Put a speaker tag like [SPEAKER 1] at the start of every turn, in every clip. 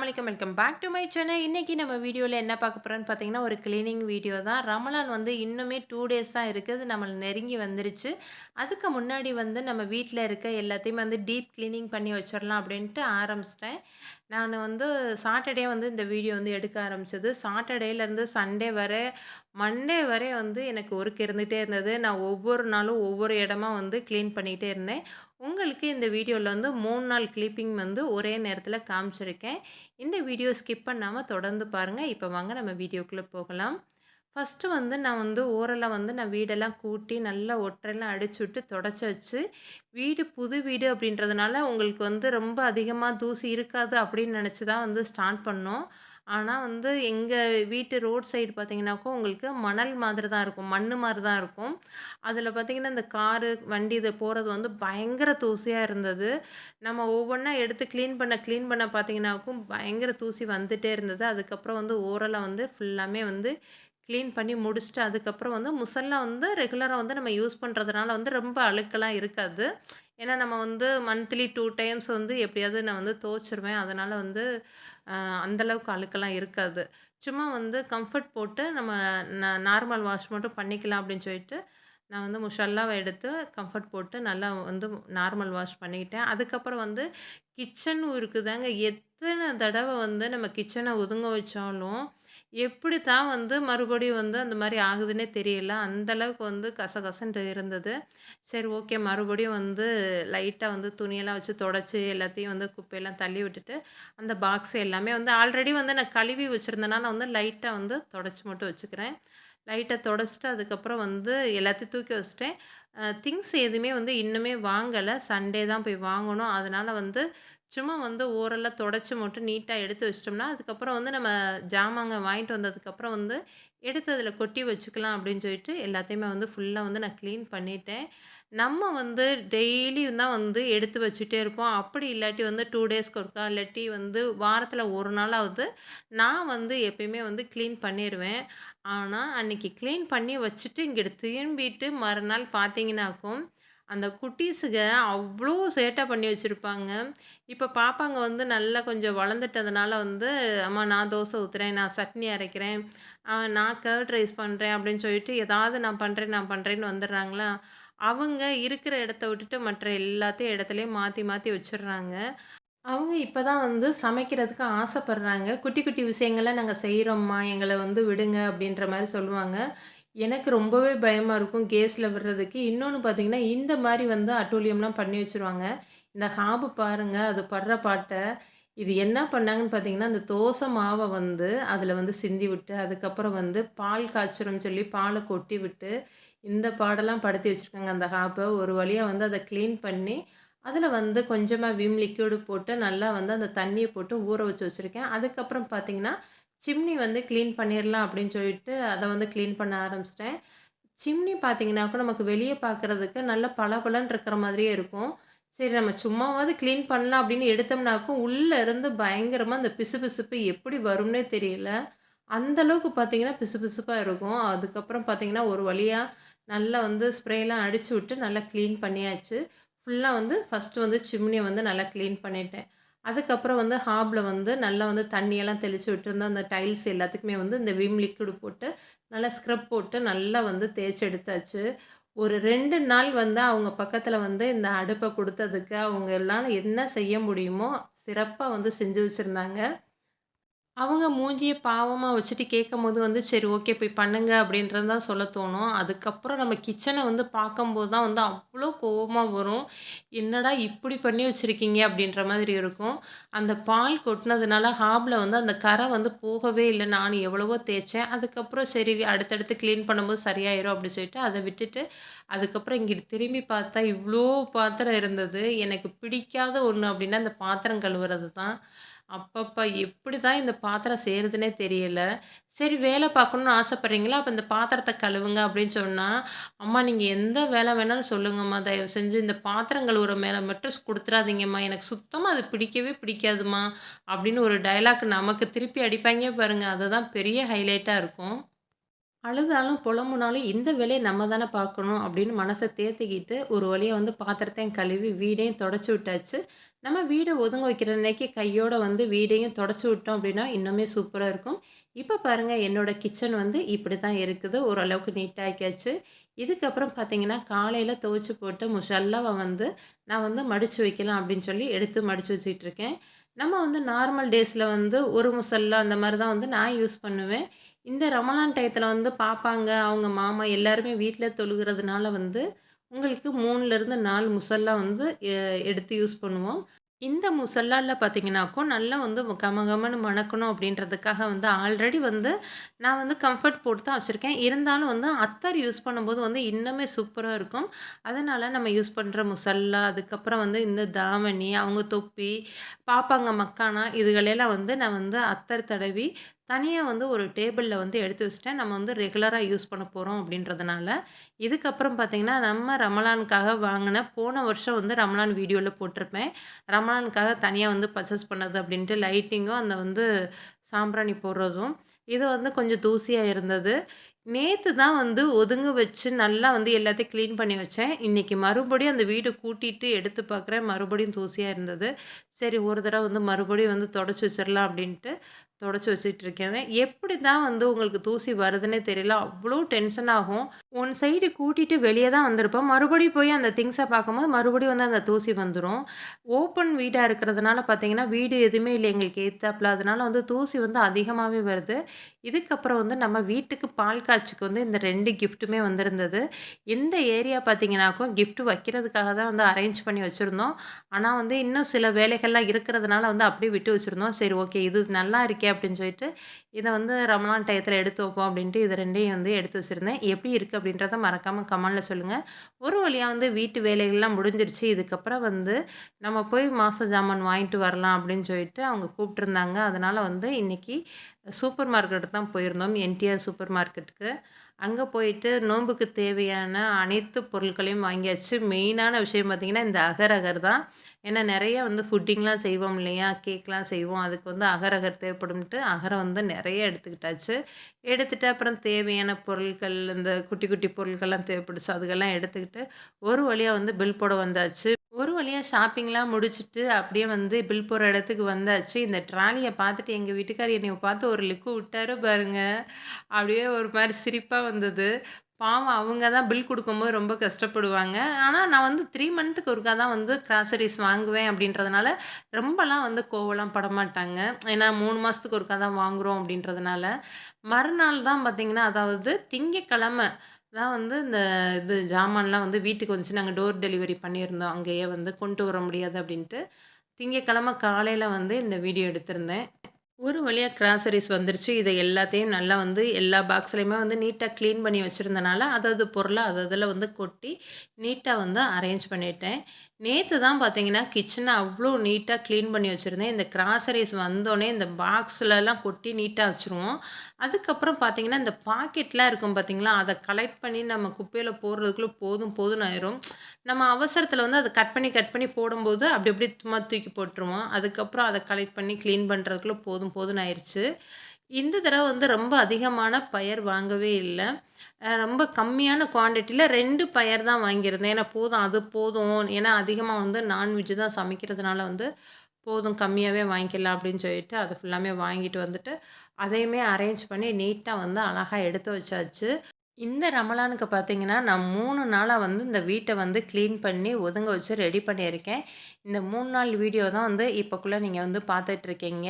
[SPEAKER 1] Hi அஸ்லாம் வலைக்கம் welcome back to my channel. இன்றைக்கி நம்ம வீடியோவில் என்ன பார்க்க போகிறோன்னு பார்த்தீங்கன்னா ஒரு க்ளீனிங் வீடியோ தான். ரமலான் வந்து இன்னுமே டூ டேஸ் தான் இருக்குது நம்ம நெருங்கி வந்துருச்சு. அதுக்கு முன்னாடி வந்து நம்ம வீட்டில் இருக்க எல்லாத்தையுமே வந்து டீப் கிளீனிங் பண்ணி வச்சிடலாம் அப்படின்ட்டு ஆரம்பிச்சிட்டேன். நான் வந்து சாட்டர்டே வந்து இந்த வீடியோ வந்து எடுக்க ஆரம்பித்தது சாட்டர்டேலேருந்து சண்டே வரை மண்டே வரை வந்து எனக்கு ஒர்க் இருந்துகிட்டே இருந்தது. நான் ஒவ்வொரு நாளும் ஒவ்வொரு இடமா வந்து க்ளீன் பண்ணிகிட்டே இருந்தேன். உங்களுக்கு இந்த வீடியோவில் வந்து மூணு நாள் கிளிப்பிங் வந்து ஒரே நேரத்தில் காமிச்சிருக்கேன். இந்த வீடியோ ஸ்கிப் பண்ணாமல் தொடர்ந்து பாருங்கள் இப்போ வாங்க நம்ம வீடியோக்குள்ளே போகலாம். ஃபஸ்ட்டு வந்து நான் வந்து ஓரலாக வந்து நான் வீடெல்லாம் கூட்டி நல்லா ஒற்றையெல்லாம் அடிச்சு விட்டு தொடச்சி வச்சு வீடு புது வீடு அப்படின்றதுனால உங்களுக்கு வந்து ரொம்ப அதிகமாக தூசி இருக்காது அப்படின்னு நினச்சி தான் வந்து ஸ்டார்ட் பண்ணோம். ஆனால் வந்து எங்கள் வீட்டு ரோட் சைடு பார்த்திங்கனாக்கோ உங்களுக்கு மணல் மாதிரி தான் இருக்கும் மண் மாதிரி தான் இருக்கும். அதில் பார்த்திங்கன்னா இந்த காரு வண்டி இது போகிறது வந்து பயங்கர தூசியாக இருந்தது. நம்ம ஒவ்வொன்றா எடுத்து க்ளீன் பண்ண க்ளீன் பண்ண பார்த்திங்கனாக்கும் பயங்கர தூசி வந்துகிட்டே இருந்தது. அதுக்கப்புறம் வந்து ஓரலாக வந்து ஃபுல்லாமே வந்து க்ளீன் பண்ணி முடிச்சுட்டு அதுக்கப்புறம் வந்து முசல்லா வந்து ரெகுலராக வந்து நம்ம யூஸ் பண்ணுறதுனால வந்து ரொம்ப அழுக்கெல்லாம் இருக்காது. ஏன்னா நம்ம வந்து மந்த்லி டூ டைம்ஸ் வந்து எப்படியாவது நான் வந்து துவச்சிருவேன். அதனால் வந்து அந்தளவுக்கு அழுக்கெல்லாம் இருக்காது. சும்மா வந்து கம்ஃபர்ட் போட்டு நம்ம ந நார்மல் வாஷ் மட்டும் பண்ணிக்கலாம் அப்படின்னு சொல்லிட்டு நான் வந்து முஷல்லாவை எடுத்து கம்ஃபர்ட் போட்டு நல்லா வந்து நார்மல் வாஷ் பண்ணிக்கிட்டேன். அதுக்கப்புறம் வந்து கிச்சன் இருக்குதாங்க. எத்தனை தடவை வந்து நம்ம கிச்சனை ஒதுங்க வச்சாலும் எப்படி தான் வந்து மறுபடியும் வந்து அந்த மாதிரி ஆகுதுன்னே தெரியல. அந்தளவுக்கு வந்து கசகசன்ட்டு இருந்தது. சரி ஓகே. மறுபடியும் வந்து லைட்டாக வந்து துணியெல்லாம் வச்சு தொடச்சி எல்லாத்தையும் வந்து குப்பையெல்லாம் தள்ளி விட்டுட்டு அந்த பாக்ஸ் எல்லாமே வந்து ஆல்ரெடி வந்து நான் கழுவி வச்சுருந்தேன்னா நான் வந்து லைட்டாக வந்து தொடச்சி மட்டும் வச்சுக்கிறேன். லைட்டாக தொடச்சிட்டு அதுக்கப்புறம் வந்து எல்லாத்தையும் தூக்கி வச்சிட்டேன். திங்ஸ் எதுவுமே வந்து இன்னுமே வாங்கலை. சண்டே தான் போய் வாங்கணும். அதனால் வந்து சும்மா வந்து ஓரெல்லாம் தொடச்சி மட்டும் நீட்டாக எடுத்து வச்சிட்டோம்னா அதுக்கப்புறம் வந்து நம்ம ஜாமாங்க வாங்கிட்டு வந்ததுக்கப்புறம் வந்து எடுத்து அதில் கொட்டி வச்சுக்கலாம் அப்படின்னு சொல்லிட்டு எல்லாத்தையுமே வந்து ஃபுல்லாக வந்து நான் க்ளீன் பண்ணிட்டேன். நம்ம வந்து டெய்லியும் தான் வந்து எடுத்து வச்சுட்டே இருப்போம். அப்படி இல்லாட்டி வந்து டூ டேஸ்க்கு ஒருக்கா இல்லாட்டி வந்து வாரத்தில் ஒரு நாளாவது நான் வந்து எப்பயுமே வந்து க்ளீன் பண்ணிடுவேன் ஆனால் அன்றைக்கி க்ளீன் பண்ணி வச்சுட்டு இங்கே திரும்பிட்டு மறுநாள் பார்த்தீங்கன்னாக்கும் அந்த குட்டீஸுக அவ்வளோ சேட்டை பண்ணி வச்சுருப்பாங்க. இப்போ பாப்பாங்க வந்து நல்லா கொஞ்சம் வளர்ந்துட்டதுனால வந்து அம்மா நான் தோசை ஊற்றுறேன் நான் சட்னி அரைக்கிறேன் நான் கர்ட் ரைஸ் பண்ணுறேன் அப்படின்னு சொல்லிட்டு ஏதாவது நான் பண்ணுறேன் நான் பண்ணுறேன்னு வந்துடுறாங்களா? அவங்க இருக்கிற இடத்த விட்டுட்டு மற்ற எல்லாத்தையும் இடத்துலையும் மாற்றி மாற்றி வச்சிடுறாங்க. அவங்க இப்போ தான் வந்து சமைக்கிறதுக்கு ஆசைப்படுறாங்க. குட்டி குட்டி விஷயங்களை நாங்கள் செய்கிறோம்மா எங்களை வந்து விடுங்க அப்படின்ற மாதிரி சொல்லுவாங்க. எனக்கு ரொம்பவே பயமாக இருக்கும் கேஸில் விடுறதுக்கு. இன்னொன்று பார்த்தீங்கன்னா இந்த மாதிரி வந்து அட்டூழியம்லாம் பண்ணி வச்சுருவாங்க. இந்த ஹாபு பாருங்கள் அது படுற பாட்டை. இது என்ன பண்ணாங்கன்னு பார்த்தீங்கன்னா அந்த தோசை மாவை வந்து அதில் வந்து சிந்தி விட்டு அதுக்கப்புறம் வந்து பால் காய்ச்சிரும் சொல்லி பாலை கொட்டி விட்டு இந்த பாடெல்லாம் படுத்தி வச்சுருக்காங்க அந்த ஹாப்பை ஒரு வழியாக வந்து அதை க்ளீன் பண்ணி அதில் வந்து கொஞ்சமாக விம் லிக்யூடு போட்டு நல்லா வந்து அந்த தண்ணியை போட்டு ஊற வச்சு வச்சுருக்கேன். அதுக்கப்புறம் பார்த்திங்கன்னா சிம்னி வந்து க்ளீன் பண்ணிடலாம் அப்படின்னு சொல்லிட்டு அதை வந்து க்ளீன் பண்ண ஆரம்பிச்சிட்டேன். சிம்னி பார்த்தீங்கன்னாக்கா நமக்கு வெளியே பார்க்குறதுக்கு நல்ல பளபளன்னு இருக்கிற மாதிரியே இருக்கும். சரி நம்ம சும்மாவாவது க்ளீன் பண்ணலாம் அப்படின்னு எடுத்தோம்னாக்கும் உள்ளே இருந்து பயங்கரமாக அந்த பிசு பிசுப்பு எப்படி வரும்னே தெரியல. அந்தளவுக்கு பார்த்தீங்கன்னா பிசு பிசுப்பாக இருக்கும். அதுக்கப்புறம் பார்த்தீங்கன்னா ஒரு வழியாக நல்லா வந்து ஸ்ப்ரேலாம் அடித்து விட்டு நல்லா க்ளீன் பண்ணியாச்சு. ஃபுல்லாக வந்து ஃபஸ்ட்டு வந்து சிம்னியை வந்து நல்லா க்ளீன் பண்ணிட்டேன். அதுக்கப்புறம் வந்து ஹாப்பில் வந்து நல்லா வந்து தண்ணியெல்லாம் தெளித்து விட்டுருந்தா அந்த டைல்ஸ் எல்லாத்துக்குமே வந்து இந்த விம் லிக்விடு போட்டு நல்லா ஸ்க்ரப் போட்டு நல்லா வந்து தேய்ச்சி எடுத்தாச்சு. ஒரு ரெண்டு நாள் வந்து அவங்க பக்கத்தில் வந்து இந்த அடுப்பை கொடுத்ததுக்கு அவங்க எல்லாம் என்ன செய்ய முடியுமோ சிறப்பாக வந்து செஞ்சு வச்சுருந்தாங்க. அவங்க மூஞ்சியை பாவமாக வச்சுட்டு கேட்கும்போது வந்து சரி ஓகே போய் பண்ணுங்க அப்படின்றது தான் சொல்ல தோணும். அதுக்கப்புறம் நம்ம கிச்சனை வந்து பார்க்கும்போது தான் வந்து அவ்வளோ கோவமாக வரும். என்னடா இப்படி பண்ணி வச்சுருக்கீங்க? அப்படின்ற மாதிரி இருக்கும். அந்த பால் கொட்டினதுனால ஹாபில் வந்து அந்த கரை வந்து போகவே இல்லை. நான் எவ்வளவோ தேய்ச்சேன். அதுக்கப்புறம் சரி அடுத்தடுத்து க்ளீன் பண்ணும்போது சரியாயிரும் அப்படின்னு சொல்லிட்டு அதை விட்டுட்டு அதுக்கப்புறம் இங்கிட்டு திரும்பி பார்த்தா இவ்வளோ பாத்திரம் இருந்தது. எனக்கு பிடிக்காத ஒன்று அப்படின்னா அந்த பாத்திரம் கழுவுறது தான். அப்பப்பா! எப்படி தான் இந்த பாத்திரம் செய்கிறதுனே தெரியல. சரி வேலை பார்க்கணுன்னு ஆசைப்பட்றீங்களா அப்போ இந்த பாத்திரத்தை கழுவுங்க அப்படின்னு சொன்னால் "அம்மா நீங்கள் எந்த வேலை வேணாலும் சொல்லுங்கம்மா. தயவு செஞ்சு இந்த பாத்திரம் கழுவுற மேலே மட்டும் கொடுத்துறாதீங்கம்மா எனக்கு சுத்தமாக அது பிடிக்கவே பிடிக்காதும்மா." அப்படின்னு ஒரு டயலாக் நமக்கு திருப்பி அடிப்பாங்க பாருங்கள் அதுதான் பெரிய ஹைலைட்டாக இருக்கும். அழுதாலும், புலம்புனாலும் இந்த வேலையை நம்ம தானே பார்க்கணும் அப்படின்னு மனசை தேர்த்துக்கிட்டு ஒரு வழியை வந்து பாத்திரத்தையும் கழுவி, வீடையும் தொடச்சி விட்டாச்சு. நம்ம வீடை ஒதுங்க வைக்கிற அன்னைக்கு கையோட வந்து வீடையும் தொடச்சி விட்டோம் அப்படின்னா, இன்னுமே சூப்பராக இருக்கும். இப்போ பாருங்கள் என்னோட கிச்சன் வந்து இப்படி தான் இருக்குது. ஓரளவுக்கு நீட்டாக்கியாச்சு இதுக்கப்புறம் பார்த்தீங்கன்னா, காலையில் துவைச்சி போட்டு முஷல்லாவை வந்து நான் வந்து மடித்து வைக்கலாம் அப்படின்னு சொல்லி எடுத்து மடிச்சு வச்சுட்டுருக்கேன். நம்ம வந்து நார்மல் டேஸில் வந்து ஒரு முசல்லா அந்த மாதிரி தான் வந்து நான் யூஸ் பண்ணுவேன். இந்த ரமலான் டயத்தில் வந்து பாப்பாங்க, அவங்க மாமா எல்லாருமே வீட்டில் தொழுகிறதுனால வந்து, உங்களுக்கு 3லருந்து 4 முசல்லா வந்து எ எடுத்து யூஸ் பண்ணுவோம். இந்த முசல்லாவில் பார்த்தீங்கன்னாக்கும், நல்லா வந்து கமகமன்னு மணக்கணும் அப்படின்றதுக்காக வந்து ஆல்ரெடி வந்து நான் வந்து கம்ஃபர்ட் போட்டு தான் வச்சுருக்கேன். இருந்தாலும் வந்து அத்தர் யூஸ் பண்ணும்போது வந்து இன்னுமே சூப்பராக இருக்கும். அதனால் நம்ம யூஸ் பண்ணுற முசல்லா, அதுக்கப்புறம் வந்து இந்த தாவணி, அவங்க தொப்பி, பாப்பாங்க மக்கானா இதுகளெல்லாம் வந்து நான் வந்து அத்தர் தடவி தனியாக வந்து ஒரு டேபிளில் வந்து எடுத்து வச்சுட்டேன். நம்ம வந்து ரெகுலராக யூஸ் பண்ண போகிறோம் அப்படின்றதுனால. இதுக்கப்புறம் பார்த்தீங்கன்னா, நம்ம ரமலானுக்காக வாங்கின போன வருஷம் வந்து ரமலான் வீடியோவில் போட்டிருப்பேன். ரமலானுக்காக தனியாக வந்து பர்ச்சேஸ் பண்ணது அப்படின்ட்டு லைட்டிங்கும், அந்த வந்து சாம்பிராணி போடுறதும். இது வந்து கொஞ்சம் தூசியாக இருந்தது. நேற்று தான் வந்து ஒதுங்க வச்சு நல்லா வந்து எல்லாத்தையும் க்ளீன் பண்ணி வச்சேன். இன்றைக்கி மறுபடியும் அந்த வீடு கூட்டிகிட்டு எடுத்து பார்க்குறேன். மறுபடியும் தூசியாக இருந்தது. சரி ஒரு தடவை வந்து மறுபடியும் வந்து தொடச்சி வச்சிடலாம் அப்படின்ட்டு தொடச்சு வச்சுட்டுருக்கேன். எப்படி தான் வந்து உங்களுக்கு தூசி வருதுன்னே தெரியல. அவ்வளோ டென்ஷன் ஆகும். ஒன் சைடு கூட்டிகிட்டு வெளியே தான் வந்திருப்போம். மறுபடியும் போய் அந்த திங்ஸை பார்க்கும்போது மறுபடியும் வந்து அந்த தூசி வந்துடும் ஓப்பன் வீடாக இருக்கிறதுனால பார்த்தீங்கன்னா, வீடு எதுவுமே இல்லை. எங்களுக்கு ஏற்றாப்புல அதனால வந்து தூசி வந்து அதிகமாகவே வருது. இதுக்கப்புறம் வந்து நம்ம வீட்டுக்கு பால் காய்ச்சிக்கு வந்து இந்த ரெண்டு கிஃப்ட்டுமே வந்திருந்தது. இந்த ஏரியா பார்த்தீங்கன்னாக்கும், கிஃப்ட் வைக்கிறதுக்காக தான் வந்து அரேஞ்ச் பண்ணி வச்சுருந்தோம். ஆனால் வந்து இன்னும் சில வேலைகள்லாம் இருக்கிறதுனால வந்து அப்படியே விட்டு வச்சுருந்தோம். சரி ஓகே இது நல்லா இருக்கே அப்படின்னு சொல்லிட்டு, இதை வந்து ரமலான் டயத்தில் எடுத்து வைப்போம் அப்படின்ட்டு இது ரெண்டையும் வந்து எடுத்து வச்சுருந்தேன். எப்படி இருக்குது அப்படின்றத மறக்காமல் கமெண்டில் சொல்லுங்கள் ஒரு வழியாக வந்து வீட்டு வேலைகள்லாம் முடிஞ்சிருச்சு. இதுக்கப்புறம் வந்து நம்ம போய் மாச ஜாமான் வாங்கிட்டு வரலாம் அப்படின்னு சொல்லிட்டு அவங்க கூப்பிட்டுருந்தாங்க. அதனால் வந்து இன்னைக்கு சூப்பர் மார்க்கெட்டு தான் போயிருந்தோம். என்டிஆர் சூப்பர் மார்க்கெட்டுக்கு. அங்கே போயிட்டு நோன்புக்கு தேவையான அனைத்து பொருட்களையும் வாங்கியாச்சு. மெயினான விஷயம் பார்த்திங்கன்னா இந்த அகர் அகர் தான். ஏன்னா நிறைய வந்து ஃபுட்டிங்லாம் செய்வோம் இல்லையா? கேக்லாம் செய்வோம். அதுக்கு வந்து அகர் அகர் தேவைப்படும்ன்ட்டு அகரை வந்து நிறைய எடுத்துக்கிட்டாச்சு. எடுத்துகிட்டு அப்புறம் தேவையான பொருட்கள், இந்த குட்டி குட்டி பொருட்கள்லாம் தேவைப்படுச்சு. அதுக்கெல்லாம் எடுத்துக்கிட்டு, ஒரு வழியாக வந்து பில் போட வந்தாச்சு. ஒரு வழியாக ஷாப்பிங்லாம் முடிச்சுட்டு, அப்படியே வந்து பில் போகிற இடத்துக்கு வந்தாச்சு. இந்த ட்ராலியை பார்த்துட்டு எங்கள் வீட்டுக்கார் என்னை பார்த்து ஒரு லுக்கு விட்டாரு பாருங்க. அப்படியே ஒரு மாதிரி சிரிப்பாக வந்தது. பாவம் அவங்க தான் பில் கொடுக்கும்போது ரொம்ப கஷ்டப்படுவாங்க. ஆனால் நான் வந்து த்ரீ மந்த்துக்கு ஒருக்கா தான் வந்து கிராசரிஸ் வாங்குவேன் அப்படின்றதுனால, ரொம்பலாம் வந்து கோவம்லாம் படமாட்டாங்க. ஏன்னா மூணு மாதத்துக்கு ஒருக்கா தான் வாங்குறோம் அப்படின்றதுனால. மறுநாள் தான் பார்த்திங்கன்னா அதாவது திங்கக்கிழமை தான் வந்து இந்த இது ஜாமான்லாம் வந்து வீட்டுக்கு வந்துச்சு. நாங்கள் டோர் டெலிவரி பண்ணியிருந்தோம். அங்கேயே வந்து கொண்டு வர முடியாது அப்படின்ட்டு. திங்கக்கிழமை காலையில் வந்து இந்த வீடியோ எடுத்திருந்தேன். ஒரு வழியாக கிராசரிஸ் வந்துருச்சு. இதை எல்லாத்தையும் நல்லா வந்து எல்லா பாக்ஸ்லையுமே வந்து நீட்டாக க்ளீன் பண்ணி வச்சிருந்தனால, அதது பொருளை அததில் வந்து கொட்டி, நீட்டாக வந்து அரேஞ்ச் பண்ணிட்டேன். நேற்று தான் பார்த்தீங்கன்னா, கிச்சனை அவ்வளோ நீட்டாக க்ளீன் பண்ணி வச்சிருந்தேன். இந்த கிராசரிஸ் வந்தோடனே இந்த பாக்ஸ்லலாம் கொட்டி நீட்டாக வச்சுருவோம். அதுக்கப்புறம் பார்த்தீங்கன்னா, இந்த பாக்கெட்லாம் இருக்கும் பார்த்தீங்களா? அதை கலெக்ட் பண்ணி நம்ம குப்பையில் போடுறதுக்குள்ள போதும் போதும் ஆயிரும். நம்ம அவசரத்தில் வந்து அதை கட் பண்ணி கட் பண்ணி போடும்போது, அப்படி அப்படியே சும்மா தூக்கி போட்டுருவோம். அதுக்கப்புறம் அதை கலெக்ட் பண்ணி கிளீன் பண்ணுறதுக்குள்ளே போதும் போதும் ஆயிடுச்சு இந்த தடவை வந்து ரொம்ப அதிகமான பயர் வாங்கவே இல்லை ரொம்ப கம்மியான குவான்டிட்டியில் ரெண்டு பயர் தான் வாங்கியிருந்தேன். ஏன்னா போதும் அது போதும். ஏன்னா அதிகமாக வந்து நான்வெஜ் தான் சமைக்கிறதுனால வந்து, போதும் கம்மியாகவே வாங்கிக்கலாம் அப்படின்னு சொல்லிட்டு, அதை ஃபுல்லாமே வாங்கிட்டு வந்துட்டு, அதையுமே அரேஞ்ச் பண்ணி நீட்டாக வந்து அழகாக எடுத்து வச்சாச்சு. இந்த ரமலானுக்கு பார்த்தீங்கன்னா, நான் மூணு நாளாக வந்து இந்த வீட்டை வந்து க்ளீன் பண்ணி, ஒதுங்க வச்சு ரெடி பண்ணியிருக்கேன். இந்த மூணு நாள் வீடியோ தான் வந்து இப்போக்குள்ளே நீங்கள் வந்து பார்த்துட்ருக்கீங்க.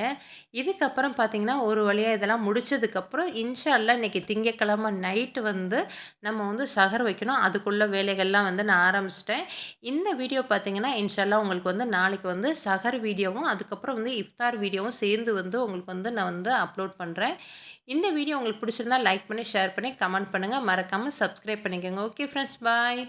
[SPEAKER 1] இதுக்கப்புறம் பார்த்தீங்கன்னா, ஒரு வழியாக இதெல்லாம் முடிச்சதுக்கப்புறம் இன்ஷால்லாம் இன்றைக்கி திங்கக்கிழமை நைட்டு வந்து நம்ம வந்து சகர் வைக்கணும். அதுக்குள்ள வேலைகள்லாம் வந்து நான் ஆரம்பிச்சிட்டேன் இந்த வீடியோ பார்த்தீங்கன்னா, இன்ஷால்லாம் உங்களுக்கு வந்து நாளைக்கு வந்து சகர் வீடியோவும், அதுக்கப்புறம் வந்து இஃப்தார் வீடியோவும் சேர்ந்து வந்து உங்களுக்கு வந்து நான் வந்து அப்லோட் பண்ணுறேன் இந்த வீடியோ உங்களுக்கு பிடிச்சிருந்தா லைக் பண்ணி, ஷேர் பண்ணி, கமெண்ட் பண்ணுங்கள் மறக்காமல் சப்ஸ்கிரைப் பண்ணிக்கோங்க. Okay friends bye.